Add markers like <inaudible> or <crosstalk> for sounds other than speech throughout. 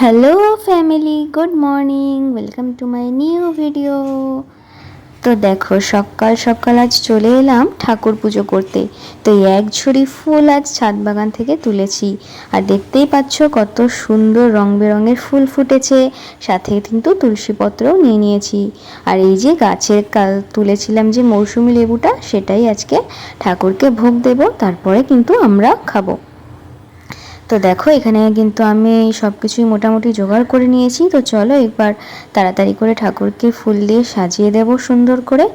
Hello family good morning welcome to my new video তো দেখো, সকাল সকাল আজ চলে এলাম ঠাকুর পুজো করতে। তো এই এক ঝুড়ি ফুল আজ ছাদ বাগান থেকে তুলেছি। আর দেখতেই পাচ্ছ কত সুন্দর রং বেরঙের ফুল ফুটেছে। সাথে কিন্তু তুলসী পত্রও নিয়ে নিয়েছি। আর এই যে গাছের কাল তুলেছিলাম যে মৌসুমি লেবুটা, সেটাই আজকে ঠাকুরকে ভোগ দেব। তারপরে কিন্তু আমরা খাব। তো দেখো, এখানে কিন্তু আমি সব কিছুই মোটামুটি জোগাড় করে নিয়েছি। তো চলো একবার তাড়াতাড়ি করে ঠাকুরকে ফুল দিয়ে সাজিয়ে দেব সুন্দর করে।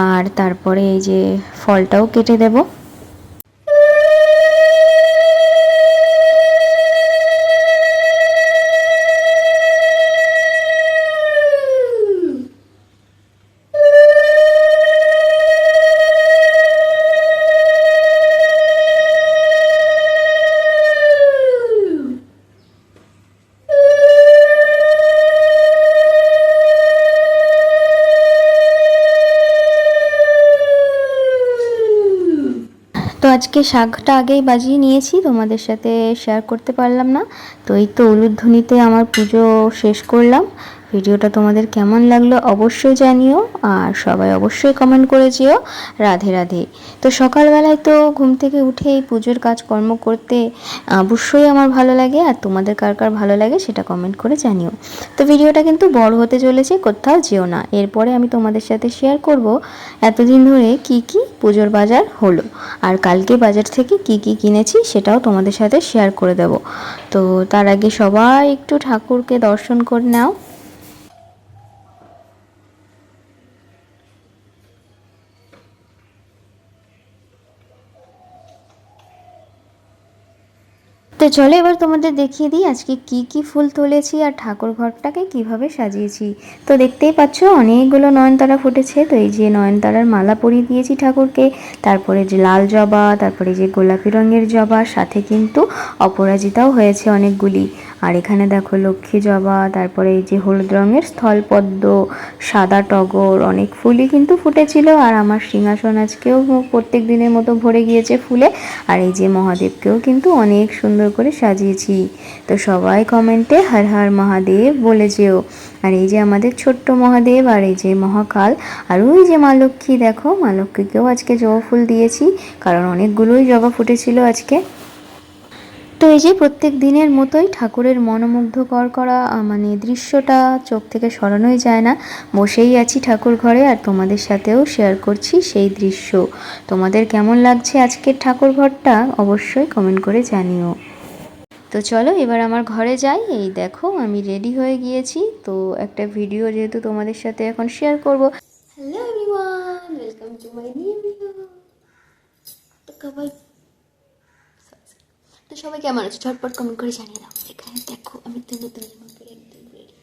আর তারপরে এই যে ফলটাও কেটে দেবো। আজকে শাকটা আগেই বাজিয়ে নিয়েছি, তোমাদের সাথে শেয়ার করতে পারলাম না। তো এই তো উলুধ্বনিতে আমার পুজো শেষ করলাম। ভিডিওটা তোমাদের কেমন লাগল অবশ্যই জানিও, আর সবাই অবশ্যই কমেন্ট করে যেও। রাধে রাধে। তো সকালবেলায় তো ঘুম থেকে উঠে এই পুজোর কাজকর্ম করতে অবশ্যই আমার ভালো লাগে, আর তোমাদের কার কার ভালো লাগে সেটা কমেন্ট করে জানিও। তো ভিডিওটা কিন্তু বড় হতে চলেছে, কোথাও যেও না। এরপরে আমি তোমাদের সাথে শেয়ার করব এতদিন ধরে কি কি পুজোর বাজার হলো, আর কালকে বাজার থেকে কি কি কিনেছি সেটাও তোমাদের সাথে শেয়ার করে দেব। তো তার আগে সবাই একটু ঠাকুরকে দর্শন করে নাও। তো চলো এবার তোমাদের দেখিয়ে দিই আজকে কি কি ফুল তুলেছি আর ঠাকুর ঘরটাকে কীভাবে সাজিয়েছি। তো দেখতেই পাচ্ছ, অনেকগুলো নয়নতারা ফুটেছে। তো এই যে নয়নতারার মালা পরিয়ে দিয়েছি ঠাকুরকে, তারপরে যে লাল জবা, তারপরে যে গোলাপি রঙের জবা, সাথে কিন্তু অপরাজিতাও হয়েছে অনেকগুলি। আর এখানে দেখো লক্ষ্মী জবা, তারপরে এই যে হলুদ রঙের স্থলপদ্ম, সাদা টগর, অনেক ফুলই কিন্তু ফুটেছিল। আর আমার সিংহাসন আজকেও প্রত্যেক দিনের মতো ভরে গিয়েছে ফুলে। আর এই যে মহাদেবকেও কিন্তু অনেক সুন্দর করে সাজিয়েছি। তো সবাই কমেন্টে হর হর মহাদেব বলে যেও। আর এই যে আমাদের ছোট্ট মহাদেব আর এই যে মহাকাল। আর ওই যে মা লক্ষ্মী দেখো, মা লক্ষ্মীকেও আজকে জবা ফুল দিয়েছি। কারণ অনেকগুলোই জবা ফুটেছিল আজকে। তো এই যে প্রত্যেক দিনের মতোই ঠাকুরের মনোমুগ্ধকর করা মানে দৃশ্যটা চোখ থেকে সরানোই যায় না। বসেই আছি ঠাকুর ঘরে আর তোমাদের সাথেও শেয়ার করছি সেই দৃশ্য। তোমাদের কেমন লাগছে আজকের ঠাকুর ঘরটা অবশ্যই কমেন্ট করে জানিও। তো চলো এবার আমার ঘরে যাই। এই দেখো আমি রেডি হয়ে গিয়েছি। তো একটা ভিডিও যেহেতু তোমাদের সাথে এখন শেয়ার করব। Hello everyone welcome to my new video তো তো সবাই কেমন আছে ঝটপট কমেন্ট করে জানিয়ে দাও। এখানে দেখো, আমি তো নতুন জামা পরে একদম রেডি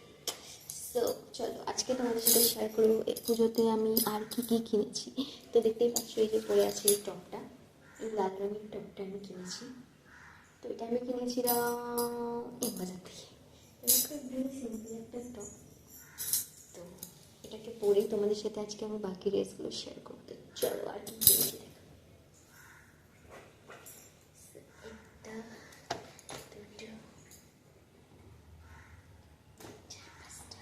তো চলো, আজকে তোমাদের সাথে শেয়ার করব এই পুজোতে আমি আর কি কি কিনেছি। তো দেখতেই পাচ্ছ, এই যে পরে আছে এই টপটা, এই লাল রঙের টপটা আমি কিনেছি। তো এটা আমি কিনেছিলাম এক বাজার থেকে। একটা তো এটাকে পরেই তোমাদের সাথে আজকে আমি বাকি ড্রেসগুলো শেয়ার করতে চলো, আর কি কিনেছি দেখো একটা দুটো চার পাঁচটা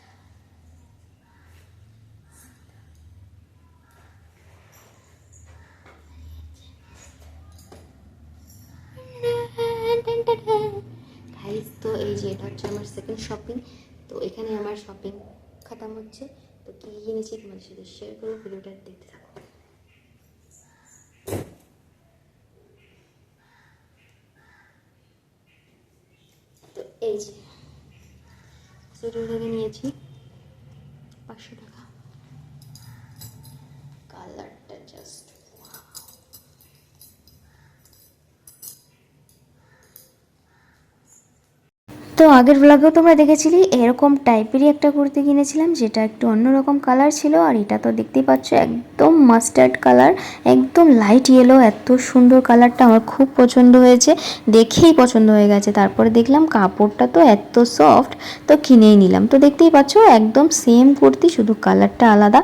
গাইস তো এই যে এটা হচ্ছে আমার সেকেন্ড শপিং তো এখানে আমার শপিং খাতাম হচ্ছে। তো কী কিনেছি তোমাদের সাথে শেয়ার করব ভিডিওটা দেখতে থাকো তো এই যে স্টুডিও থেকে নিয়েছি পাঁচশো টাকা কালারটা জাস্ট তো আগের ব্লগেও তোমরা দেখেছিলি, এরকম টাইপেরই একটা কুর্তি কিনেছিলাম, যেটা একটু অন্যরকম কালার ছিল, আর এটা তো দেখতেই পাচ্ছ একদম মাস্টার্ড কালার একদম লাইট ইয়েলো এত সুন্দর কালারটা আমার খুব পছন্দ হয়েছে, দেখেই পছন্দ হয়ে গেছে। তারপরে দেখলাম কাপড়টা তো এত সফট তো কিনেই নিলাম। তো দেখতেই পাচ্ছ একদম সেম কুর্তি, শুধু কালারটা আলাদা,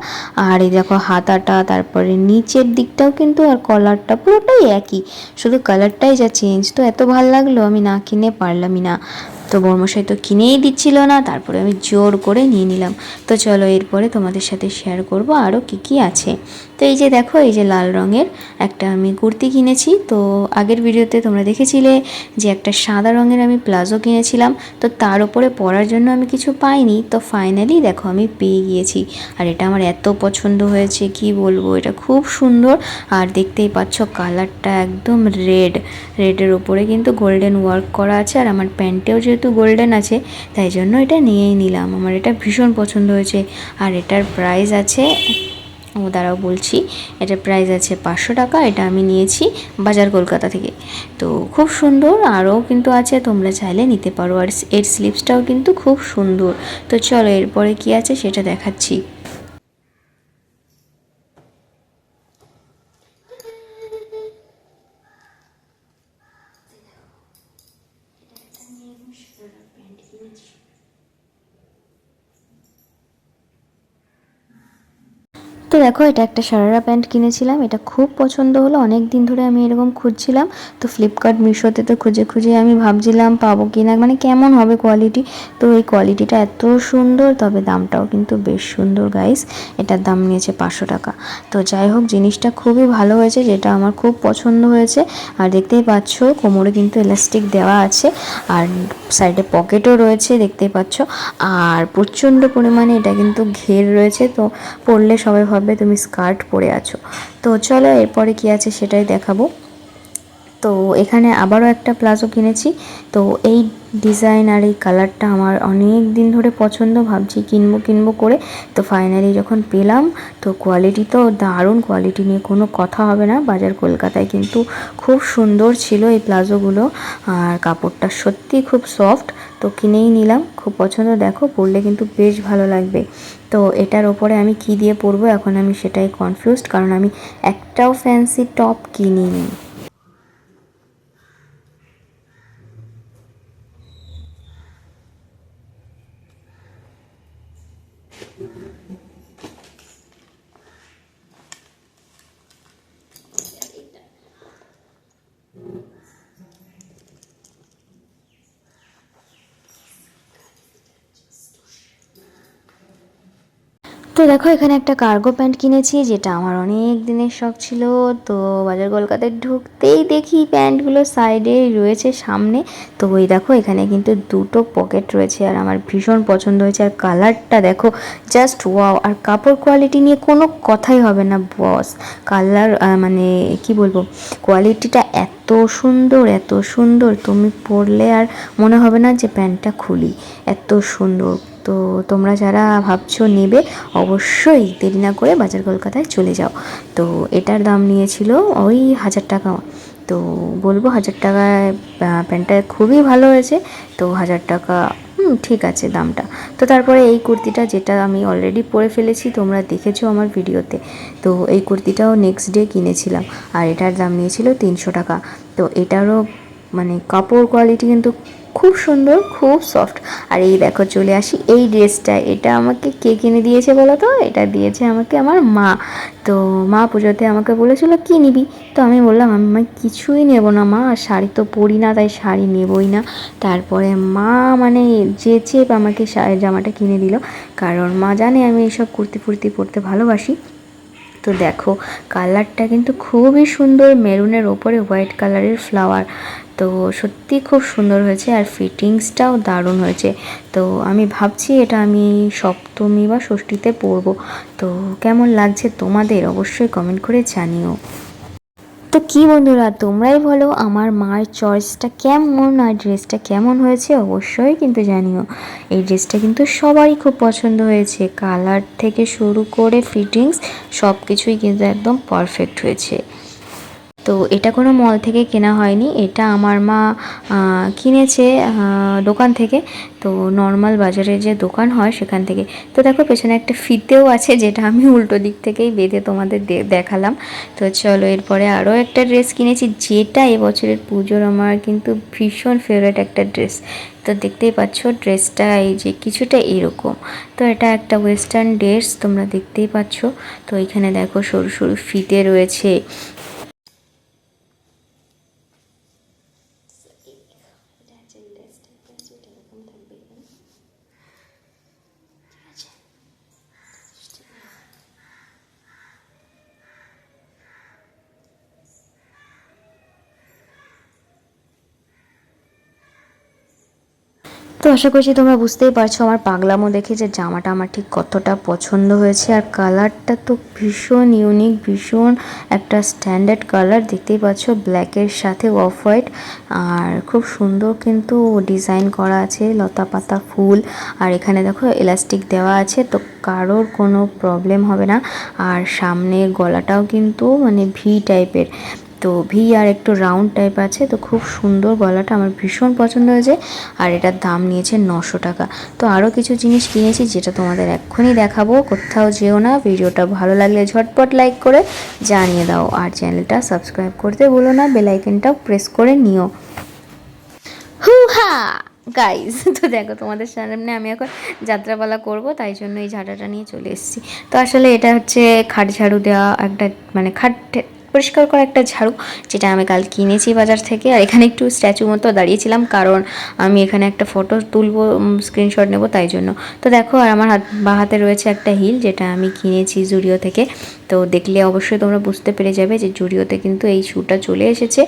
আর এই দেখো হাতাটা, তারপরে নিচের দিকটাও কিন্তু আর কলারটা পুরোটাই একই, শুধু কালারটাই যা চেঞ্জ তো এত ভালো লাগল, আমি না কিনে পারলামই না। তো বর্মশাই তো কিনেই দিচ্ছিল না, তারপরে আমি জোর করে নিয়ে নিলাম। তো চলো এরপরে তোমাদের সাথে শেয়ার করব আরও কি কি আছে। তো এই যে দেখো, এই যে লাল রঙের একটা আমি কুর্তি কিনেছি। তো আগের ভিডিওতে তোমরা দেখেছিলে যে একটা সাদা রঙের আমি প্লাজো কিনেছিলাম। তো তার উপরে পরার জন্য আমি কিছু পাইনি। তো ফাইনালি দেখো, আমি পেয়ে গিয়েছি। আর এটা আমার এত পছন্দ হয়েছে, কি বলব? এটা খুব সুন্দর। আর দেখতেই পাচ্ছ, কালারটা একদম রেড। রেডের উপরে কিন্তু গোল্ডেন ওয়ার্ক করা আছে। আর আমার প্যান্টেও যেহেতু গোল্ডেন আছে, তাই জন্য এটা নিয়েই নিলাম। আমার এটা ভীষণ পছন্দ হয়েছে। আর এটার প্রাইস আছে ও দাঁড়াও বলছি, এটা প্রাইস আছে পাঁচশো টাকা, এটা আমি নিয়েছি বাজার কলকাতা থেকে। তো খুব সুন্দর, আরও কিন্তু আছে, তোমরা চাইলে নিতে পারো। আর এর স্লিপসটাও কিন্তু খুব সুন্দর। তো চলো এরপরে কি আছে সেটা দেখাচ্ছি তো দেখো, এটা একটা সারারা প্যান্ট কিনেছিলাম। এটা খুব পছন্দ হলো। অনেক দিন ধরে আমি এরকম খুঁজছিলাম। তো ফ্লিপকার্ট মিশোতে তো খুঁজে খুঁজে আমি ভাবছিলাম, পাবো কি না মানে কেমন হবে কোয়ালিটি তো এই কোয়ালিটিটা এত সুন্দর, তবে দামটাও কিন্তু বেশ সুন্দর গাইস এটার দাম নিয়েছে পাঁচশো টাকা। তো যাই হোক, জিনিসটা খুবই ভালো হয়েছে, যেটা আমার খুব পছন্দ হয়েছে। আর দেখতেই পাচ্ছ, কোমরে কিন্তু এলাস্টিক দেওয়া আছে। আর সাইডে পকেটও রয়েছে, দেখতেই পাচ্ছ। আর প্রচণ্ড পরিমাণে এটা কিন্তু ঘের রয়েছে। তো পরলে সবাই ভাবে তুমি স্কার্ট পরে আছো। তো চলো এরপরে কি আছে সেটাই দেখাবো। তো এখানে আবারও একটা প্লাজো কিনেছি। তো এই ডিজাইন আর এই কালারটা আমার অনেক দিন ধরে পছন্দ, ভাবছি কিনবো কিনবো করে। তো ফাইনালি যখন পেলাম, তো কোয়ালিটি তো দারুণ কোয়ালিটি নিয়ে কোনো কথা হবে না। বাজার কলকাতায় কিন্তু খুব সুন্দর ছিল এই প্লাজোগুলো। আর কাপড়টা সত্যি খুব সফট তো কিনেই নিলাম। খুব পছন্দ, দেখো, পরলে কিন্তু বেশ ভালো লাগবে। তো এটার ওপরে আমি কি দিয়ে পরবো? এখন আমি সেটাই কনফিউজড কারণ আমি একটাও ফ্যান্সি টপ কিনিনি। তো দেখো, এখানে একটা কার্গো প্যান্ট কিনেছি, যেটা আমার অনেক দিনের শখ ছিল। তো বাজার কলকাতায় ঢুকতেই দেখি প্যান্টগুলো সাইডে রয়েছে সামনে। তো ওই দেখো, এখানে কিন্তু দুটো পকেট রয়েছে, আর আমার ভীষণ পছন্দ হয়েছে। আর কালারটা দেখো জাস্ট ওয়াও আর কাপড় কোয়ালিটি নিয়ে কোনো কথাই হবে না বস কালার মানে কি বলব কোয়ালিটিটা এত সুন্দর এত সুন্দর। তুমি পরলে আর মনে হবে না যে প্যান্টটা খুলি। এত সুন্দর। তো তোমরা যারা ভাবছ নেবে, অবশ্যই দেরি না করে বাজার কলকাতায় চলে যাও। তো এটার দাম নিয়েছিল ওই হাজার টাকা। তো বলব হাজার টাকায় প্যান্টটা খুবই ভালো হয়েছে। তো হাজার টাকা ঠিক আছে দামটা। তো তারপরে এই কুর্তিটা যেটা আমি অলরেডি পরে ফেলেছি, তোমরা দেখেছ আমার ভিডিওতে। তো এই কুর্তিটাও নেক্সট ডে কিনেছিলাম। আর এটার দাম নিয়েছিল তিনশো টাকা। তো এটারও মানে কাপড় কোয়ালিটি কিন্তু খুব সুন্দর, খুব সফট আর এই দেখো, চলে আসি এই ড্রেসটা এটা আমাকে কে কিনে দিয়েছে বলো তো? এটা দিয়েছে আমাকে আমার মা। তো মা পুজোতে আমাকে বলেছিল, কী নিবি? তো আমি বললাম, আমি কিছুই নেব না মা। শাড়ি তো পরি না, তাই শাড়ি নেবই না। তারপরে মা মানে যে চেপ আমাকে জামাটা কিনে দিল। কারণ মা জানে আমি এইসব কুর্তি ফুর্তি পরতে ভালোবাসি। তো দেখো, কালারটা কিন্তু খুবই সুন্দর। মেরুনের ওপরে হোয়াইট কালারের ফ্লাওয়ার। তো সত্যি খুব সুন্দর হয়েছে আর ফিটিংসটাও দারুণ হয়েছে। তো আমি ভাবছি এটা আমি সপ্তমী বা ষষ্ঠীতে পরব। তো কেমন লাগছে তোমাদের অবশ্যই কমেন্ট করে জানিও। তো কি বন্ধুরা, তোমরাই বলো আমার মার চয়েসটা কেমন আর ড্রেসটা কেমন হয়েছে অবশ্যই কিন্তু জানিও। এই ড্রেসটা কিন্তু সবারই খুব পছন্দ হয়েছে। কালার থেকে শুরু করে ফিটিংস সব কিছুই কিন্তু একদম পারফেক্ট হয়েছে। তো এটা কোনো মল থেকে কেনা হয়নি। এটা আমার মা কিনেছে দোকান থেকে। তো নর্মাল বাজারে যে দোকান হয় সেখান থেকে। তো দেখো পেছনে একটা ফিতেও আছে যেটা আমি উল্টো দিক থেকেই বেঁধে তোমাদের দেখালাম। তো চলো এরপরে আরও একটা ড্রেস কিনেছি, যেটা এবছরের পুজোর আমার কিন্তু ভীষণ ফেভারেট একটা ড্রেস তো দেখতেই পাচ্ছ ড্রেসটা এই যে কিছুটা এরকম। তো এটা একটা ওয়েস্টার্ন ড্রেস তোমরা দেখতেই পাচ্ছ। তো এখানে দেখো সরু সরু ফিতে রয়েছে। তো আশা করছি তোমরা বুঝতেই পারছ, আমার পাগলামো দেখে যে জামাটা আমার ঠিক কতটা পছন্দ হয়েছে। আর কালারটা তো ভীষণ ইউনিক ভীষণ একটা স্ট্যান্ডার্ড কালার দেখতেই পাচ্ছ ব্ল্যাকের সাথে অফ হোয়াইট আর খুব সুন্দর কিন্তু ডিজাইন করা আছে লতা পাতা ফুল। আর এখানে দেখো এলাস্টিক দেওয়া আছে, তো কারোর কোনো প্রবলেম হবে না। আর সামনে গলাটাও কিন্তু মানে ভি টাইপের তো ভি আর একটু রাউন্ড টাইপ আছে, তো খুব সুন্দর গলাটা আমার ভীষণ পছন্দ হয়েছে। আর এটার দাম নিয়েছে নশো টাকা। তো আরও কিছু জিনিস কিনেছি যেটা তোমাদের এক্ষুনি দেখাবো, কোথাও যেও না। ভিডিওটা ভালো লাগলে ঝটপট লাইক করে জানিয়ে দাও। আর চ্যানেলটা সাবস্ক্রাইব করতে বলো না বেলাইকনটাও প্রেস করে নিও। হুহা! গাইজ <laughs> তো দেখো তোমাদের সামনে আমি এখন যাত্রাপালা করব, তাই জন্য এই ঝাঁটাটা নিয়ে চলে এসেছি। তো আসলে এটা হচ্ছে খাট ঝাড়ু দেওয়া একটা মানে খাট পরিষ্কার করা একটা ঝাড়ু, যেটা আমি কাল কিনেছি বাজার থেকে। আর এখানে একটু স্ট্যাচু মতো দাঁড়িয়েছিলাম, কারণ আমি এখানে একটা ফটো তুলবো স্ক্রিনশট নেব, তাই জন্য। তো দেখো, আর আমার হাত, বা হাতে রয়েছে একটা হিল যেটা আমি কিনেছি জুডিও থেকে। তো দেখলে অবশ্যই তোমরা বুঝতে পেরে যাবে যে জুডিওতে কিন্তু এই শ্যুটা চলে এসেছে।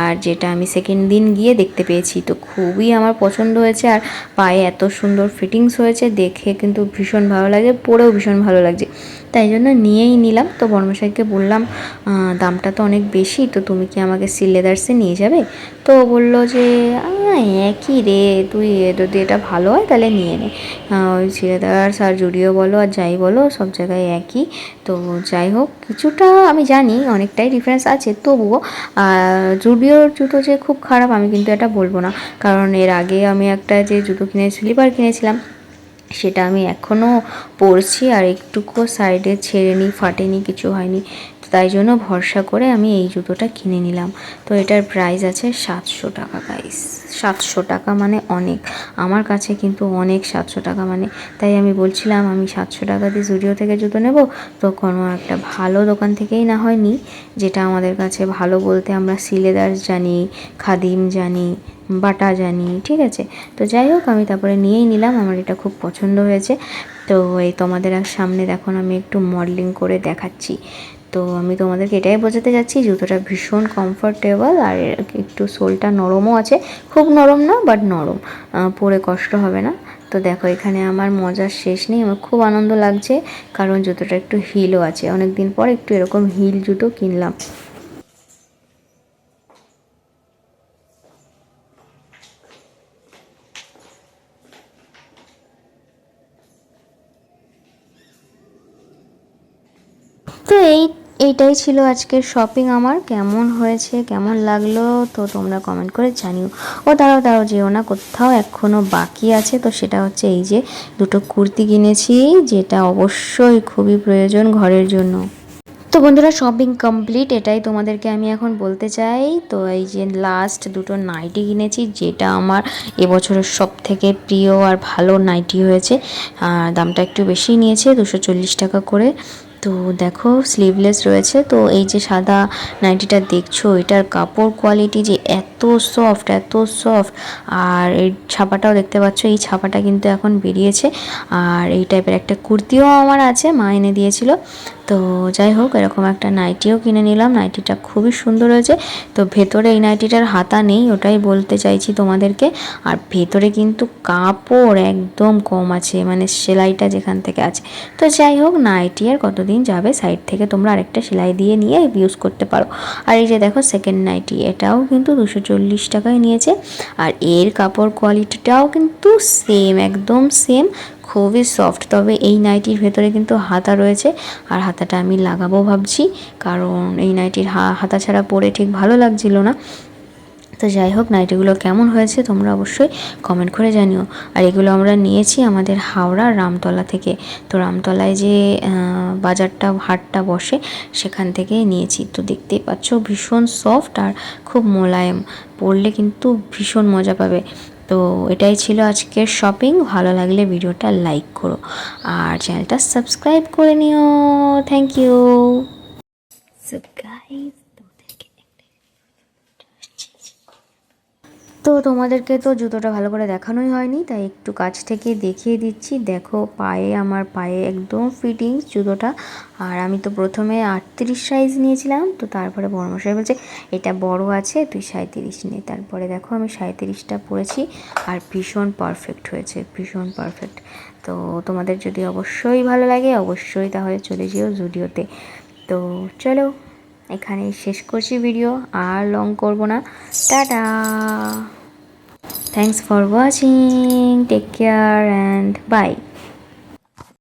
আর যেটা আমি সেকেন্ড দিন গিয়ে দেখতে পেয়েছি, তো খুবই আমার পছন্দ হয়েছে আর পায়ে এত সুন্দর ফিটিংস হয়েছে, দেখে কিন্তু ভীষণ ভালো লাগে, পরেও ভীষণ ভালো লাগছে। তাই জন্য নিয়েই নিলাম। তো বর্মশাইকে বললাম দামটা তো অনেক বেশি, তো তুমি কি আমাকে সিলেদার্সে নিয়ে যাবে? তো বলল যে একই রে, তুই যদি এটা ভালো হয় তাহলে নিয়ে নে। ওই সিলেদার্স আর জুডিও বলো আর যাই বলো, সব জায়গায় একই। তো যাই হোক কিছুটা আমি জানি অনেকটাই ডিফারেন্স আছে, তবুও জুডিওর জুতো যে খুব খারাপ আমি কিন্তু এটা বলব না। কারণ এর আগে আমি একটা যে জুতো কিনে স্লিপার কিনেছিলাম, সেটা আমি এখনও পরছি আর একটুকু সাইডে ছেড়েনি ফাটেনি, কিছু হয়নি। তাই জন্য ভরসা করে আমি এই জুতোটা কিনে নিলাম। তো এটার প্রাইস আছে সাতশো টাকা গাইস সাতশো টাকা মানে অনেক। আমার কাছে কিন্তু অনেক সাতশো টাকা মানে। তাই আমি বলছিলাম, আমি সাতশো টাকা দিয়ে জুডিও থেকে জুতো নেব। তো কোনো একটা ভালো দোকান থেকেই না হয়নি যেটা আমাদের কাছে ভালো বলতে আমরা সিলেদার্স জানি, খাদিম জানি, বাটা জানি, ঠিক আছে? তো যাই হোক, আমি তারপরে নিয়েই নিলাম। আমার এটা খুব পছন্দ হয়েছে। তো এই তোমাদের সামনে দেখুন আমি একটু মডেলিং করে দেখাচ্ছি। তো আমি তোমাদেরকে এটাই বোঝাতে যাচ্ছি, জুতোটা ভীষণ কমফোর্টেবল আর একটু সোলটা নরমও আছে। খুব নরম না বাট নরম। পরে কষ্ট হবে না। তো দেখো, এখানে আমার মজার শেষ নেই, আমার খুব আনন্দ লাগছে, কারণ জুতোটা একটু হিলও আছে। অনেক দিন পর একটু এরকম হিল জুতো কিনলাম। তো এই এইটাই ছিল আজকের শপিং আমার। কেমন হয়েছে, কেমন লাগল, তো তোমরা কমেন্ট করে জানিও। ও তারাও দাঁড়াও, যেও না, কোথাও এখনও বাকি আছে, তো সেটা হচ্ছে এই যে দুটো কুর্তি কিনেছি, যেটা অবশ্যই খুবই প্রয়োজন ঘরের জন্য। তো বন্ধুরা শপিং কমপ্লিট এটাই তোমাদেরকে আমি এখন বলতে চাই। তো এই যে লাস্ট দুটো নাইটি কিনেছি, যেটা আমার এবছরের সব থেকে প্রিয় আর ভালো নাইটি হয়েছে। আর দামটা একটু বেশি নিয়েছে, দুশো টাকা করে। তো দেখো স্লিভলেস রয়েছে, তো এই যে সাদা নাইটিটা দেখছ, এটার কাপড় কোয়ালিটি যে এত সফট এত সফট আর এই ছাপাটাও দেখতে পাচ্ছ, এই ছাপাটা কিন্তু এখন বেরিয়েছে, আর এই টাইপের একটা কুর্তিও আমার আছে, মা এনে দিয়েছিল তো যাই হোক, এরকম একটা নাইটিও কিনে নিলাম। নাইটিটা খুবই সুন্দর হয়েছে। তো ভেতরে এই নাইটিটার হাতা নেই, ওটাই বলতে চাইছি তোমাদেরকে। আর ভেতরে কিন্তু কাপড় একদম কম আছে মানে সেলাইটা যেখান থেকে আছে। তো যাই হোক নাইটি আর কতদিন যাবে সাইড থেকে তোমরা আরেকটা সেলাই দিয়ে নিয়ে ইউজ করতে পারো। আর এই যে দেখো সেকেন্ড নাইটি এটাও কিন্তু দুশো চল্লিশ টাকায় নিয়েছে। আর এর কাপড় কোয়ালিটিটাও কিন্তু সেম একদম সেম খুবই সফট তবে এই নাইটির ভেতরে কিন্তু হাতা রয়েছে আর হাতাটা আমি লাগাবো ভাবছি, কারণ এই নাইটির হাতা ছাড়া পরে ঠিক ভালো লাগছিল না। তো যাই হোক নাইটিগুলো কেমন হয়েছে তোমরা অবশ্যই কমেন্ট করে জানিও। আর এগুলো আমরা নিয়েছি আমাদের হাওড়া রামতলা থেকে। তো রামতলায় যে বাজারটা, হাটটা বসে, সেখান থেকে নিয়েছি। তো দেখতেই পাচ্ছ ভীষণ সফট আর খুব মোলায়েম। পরলে কিন্তু ভীষণ মজা পাবে। তো এটাই ছিল আজকের শপিং ভালো লাগলে ভিডিওটা লাইক করো। আর চ্যানেলটা সাবস্ক্রাইব করে নিও। থ্যাংক ইউ সাবস্ক্রাইব তোমাদেরকে তো তোমাদেরকে তো জুতোটা ভালো করে দেখানোই হয়নি, তাই একটু কাছ থেকে দেখিয়ে দিচ্ছি। দেখো, পায়ে, আমার পায়ে একদম ফিটিংস জুতোটা। আর আমি তো প্রথমে আটত্রিশ সাইজ নিয়েছিলাম, তো তারপরে বড়মশাই বলছে, এটা বড় আছে, তুই সাঁত্রিশ নে। তারপরে দেখো, আমি সাঁত্রিশটা পরেছি, আর ভীষণ পারফেক্ট হয়েছে, ভীষণ পারফেক্ট তো তোমাদের যদি অবশ্যই ভালো লাগে, অবশ্যই তাহলে চলে যেও জুডিওতে। তো চলো, এখানেই শেষ করছি ভিডিও আর লং করব না। টাটা! Thanks for watching. Take care and bye.